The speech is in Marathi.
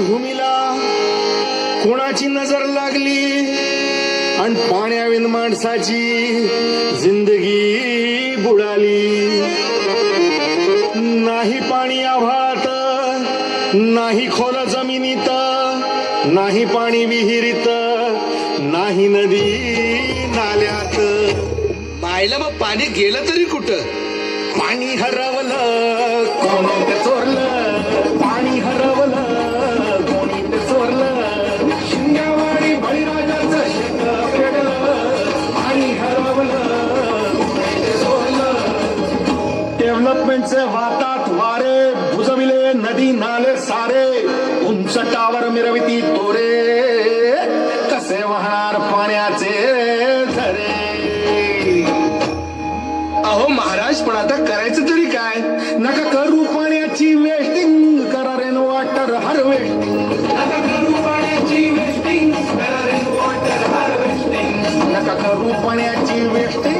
भूमीला कोणाची नजर लागली? आणि पाण्याविन माणसाची जिंदगी बुडाली. नाही पाणी आभाळात नाही खोल जमिनीत नाही पाणी विहिरीत नाही नदी नाल्यात. मायला मग पाणी गेलं तरी कुठं? पाणी हरवलं कोणी चोरलं डेव्हलपमेंटचे वातात वारे बुजविले नदी नाले सारे. उंच टावर मिरविती तोरे कसे वाहणार पाण्याचे झरे? अहो महाराज पण आता करायचं तरी काय? नका करू पाण्याची वेस्टिंग करा रेन वॉटर हार्वेस्टिंग नका करू पाण्याची वेस्टिंग